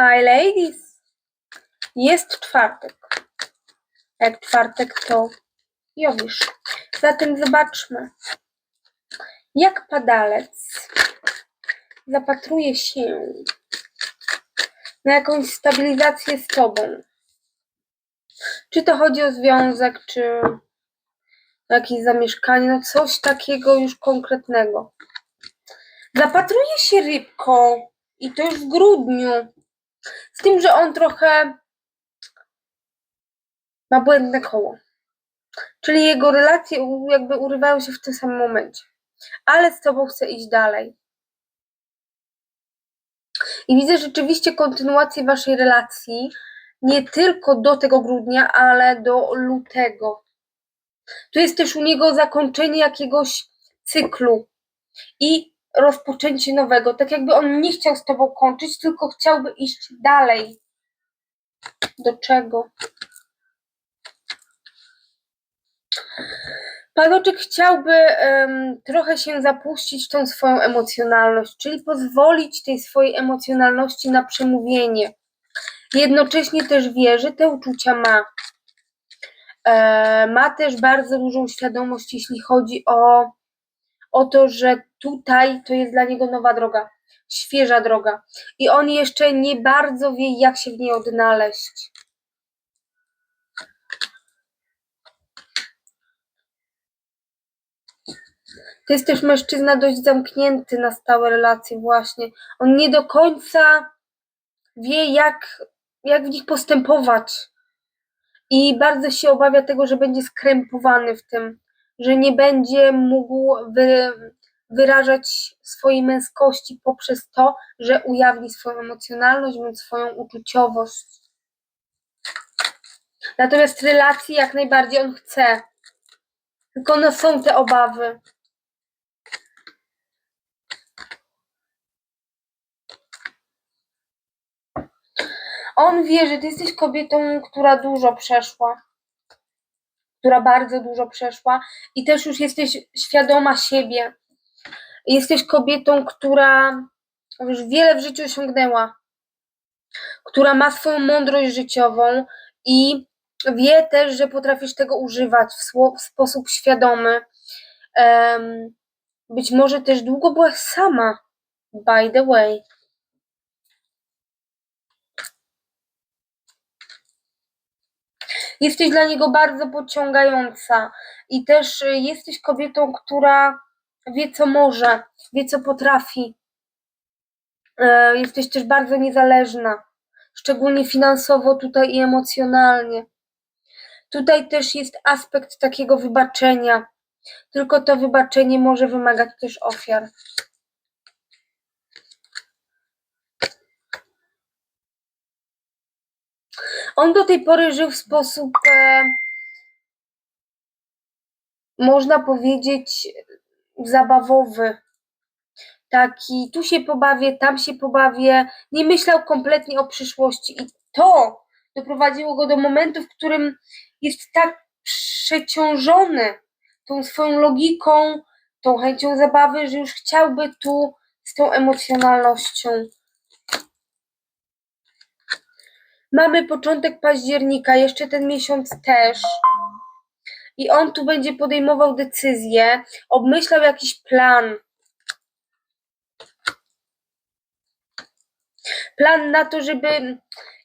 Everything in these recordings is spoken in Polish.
Hi ladies! Jest czwartek. Jak czwartek to Jowisz. Zatem zobaczmy, jak padalec zapatruje się na jakąś stabilizację z tobą. Czy to chodzi o związek, czy jakieś zamieszkanie, no coś takiego już konkretnego. Zapatruje się rybką i to już w grudniu. Z tym, że on trochę ma błędne koło. Czyli jego relacje jakby urywają się w tym samym momencie. Ale z tobą chce iść dalej. I widzę rzeczywiście kontynuację waszej relacji nie tylko do tego grudnia, ale do lutego. Tu jest też u niego zakończenie jakiegoś cyklu i rozpoczęcie nowego. Tak jakby on nie chciał z tobą kończyć, tylko chciałby iść dalej. Do czego? Panoczek chciałby em, trochę się zapuścić w tą swoją emocjonalność, czyli pozwolić tej swojej emocjonalności na przemówienie. Jednocześnie też wie, że te uczucia ma. E, ma też bardzo dużą świadomość, jeśli chodzi o, o to, że tutaj to jest dla niego nowa droga, świeża droga. I on jeszcze nie bardzo wie, jak się w niej odnaleźć. To jest też mężczyzna dość zamknięty na stałe relacje, właśnie. On nie do końca wie, jak, jak w nich postępować. I bardzo się obawia tego, że będzie skrępowany w tym, że nie będzie mógł wy, wyrażać swojej męskości poprzez to, że ujawni swoją emocjonalność bądź swoją uczuciowość. Natomiast relacji jak najbardziej on chce. Tylko no są te obawy. On wie, że ty jesteś kobietą, która dużo przeszła, która bardzo dużo przeszła i też już jesteś świadoma siebie. Jesteś kobietą, która już wiele w życiu osiągnęła, która ma swoją mądrość życiową i wie też, że potrafisz tego używać w, sposób świadomy. Em, być może też długo byłaś sama, by the way. Jesteś dla niego bardzo pociągająca i też y, jesteś kobietą, która wie, co może, wie, co potrafi. E, Jesteś też bardzo niezależna, szczególnie finansowo tutaj i emocjonalnie. Tutaj też jest aspekt takiego wybaczenia, tylko to wybaczenie może wymagać też ofiar. On do tej pory żył w sposób, e, można powiedzieć, zabawowy. Taki, tu się pobawię, tam się pobawię. Nie myślał kompletnie o przyszłości. I to doprowadziło go do momentu, w którym jest tak przeciążony tą swoją logiką, tą chęcią zabawy, że już chciałby tu z tą emocjonalnością. Mamy początek października, jeszcze ten miesiąc też. I on tu będzie podejmował decyzje, obmyślał jakiś plan. Plan na to, żeby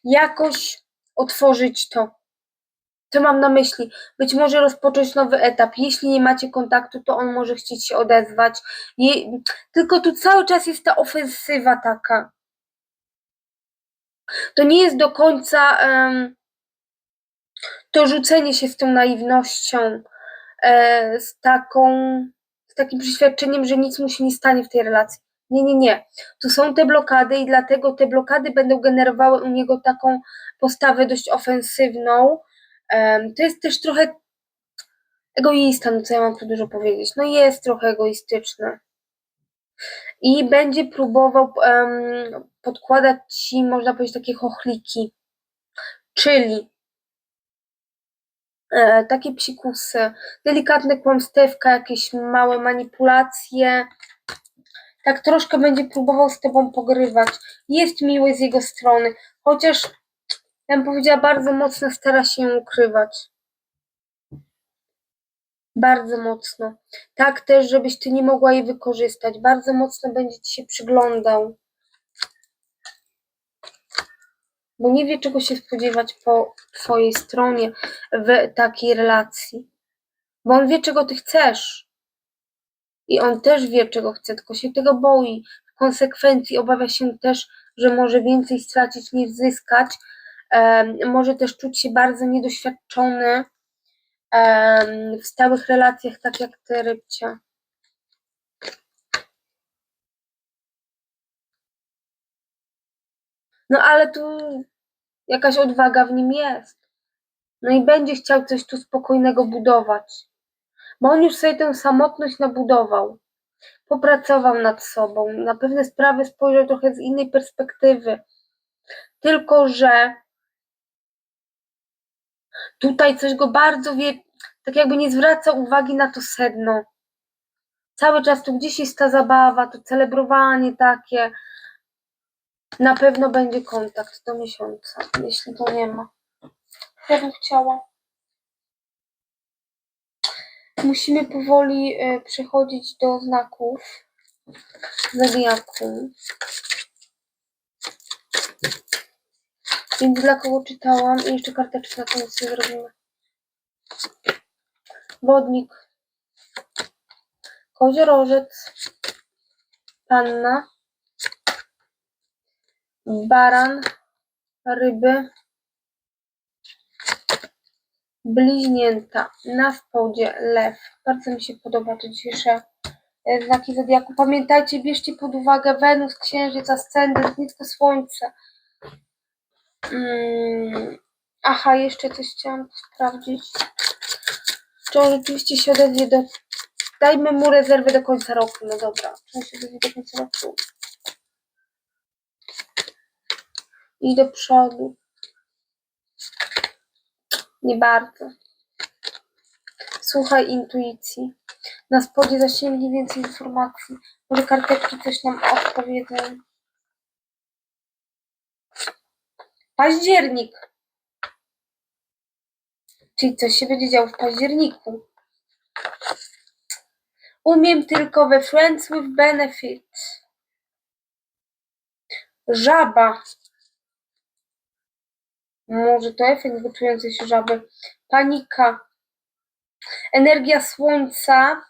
jakoś otworzyć to. Co mam na myśli? Być może rozpocząć nowy etap. Jeśli nie macie kontaktu, to on może chcieć się odezwać. Je... Tylko tu cały czas jest ta ofensywa taka. To nie jest do końca em, to rzucenie się z tą naiwnością, e, z taką, z takim przeświadczeniem, że nic mu się nie stanie w tej relacji. Nie, nie, nie. Tu są te blokady i dlatego te blokady będą generowały u niego taką postawę dość ofensywną. Em, to jest też trochę egoista, no co ja mam tu dużo powiedzieć. No jest trochę egoistyczny. I będzie próbował em, podkładać ci, można powiedzieć, takie chochliki. Czyli e, takie psikusy, delikatne kłamstewka, jakieś małe manipulacje, tak troszkę będzie próbował z tobą pogrywać. Jest miły z jego strony, chociaż ja bym powiedziała, bardzo mocno stara się ukrywać. Bardzo mocno. Tak też, żebyś ty nie mogła jej wykorzystać. Bardzo mocno będzie ci się przyglądał. Bo nie wie, czego się spodziewać po twojej stronie w takiej relacji. Bo on wie, czego ty chcesz. I on też wie, czego chce, tylko się tego boi. W konsekwencji obawia się też, że może więcej stracić niż zyskać. Em, może też czuć się bardzo niedoświadczony em, w stałych relacjach, tak jak ty, rybcia. No ale tu jakaś odwaga w nim jest. No i będzie chciał coś tu spokojnego budować. Bo on już sobie tę samotność nabudował. Popracował nad sobą, na pewne sprawy spojrzał trochę z innej perspektywy. Tylko, że tutaj coś go bardzo wie, tak jakby nie zwraca uwagi na to sedno. Cały czas tu gdzieś jest ta zabawa, to celebrowanie takie. Na pewno będzie kontakt do miesiąca, jeśli to nie ma. Ja bym chciała. Musimy powoli y, przechodzić do znaków zodiaku. Więc dla kogo czytałam i jeszcze karteczkę na koniec sobie zrobimy. Wodnik. Koziorożec. Panna. Baran. Ryby. Bliźnięta. Na spodzie lew. Bardzo mi się podoba to dzisiejsze e, znaki zodiaku. Pamiętajcie, bierzcie pod uwagę Wenus, Księżyc, Ascendent, nie tylko Słońce. Mm, aha, jeszcze coś chciałam sprawdzić. Czy on rzeczywiście się odezwie do... Dajmy mu rezerwę do końca roku. No dobra, czy on się odezwie do końca roku? I do przodu. Nie bardzo. Słuchaj intuicji. Na spodzie zasięgnie więcej informacji. Może karteczki coś nam odpowiedzą. Październik. Czyli coś się będzie działo w październiku. Umiem tylko we Friends with Benefit. Żaba. Może to efekt gotującej się żaby. Panika. Energia słońca.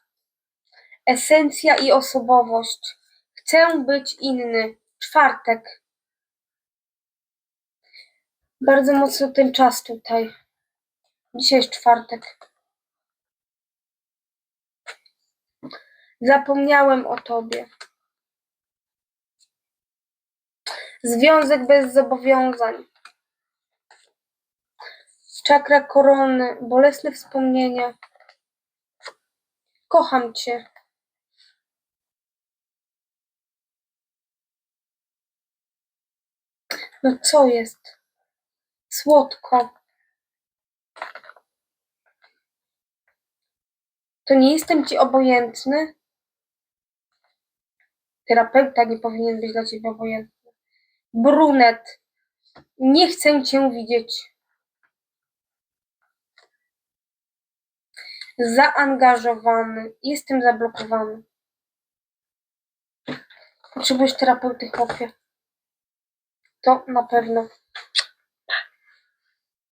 Esencja i osobowość. Chcę być inny. Czwartek. Bardzo mocno ten czas tutaj. Dzisiaj jest czwartek. Zapomniałem o tobie. Związek bez zobowiązań. Czakra korony, bolesne wspomnienia. Kocham cię. No co jest? Słodko. To nie jestem ci obojętny? Terapeuta nie powinien być dla ciebie obojętny. Brunet. Nie chcę cię widzieć. Zaangażowany. Jestem zablokowany. Potrzebujesz terapeuty, chłopie. To na pewno.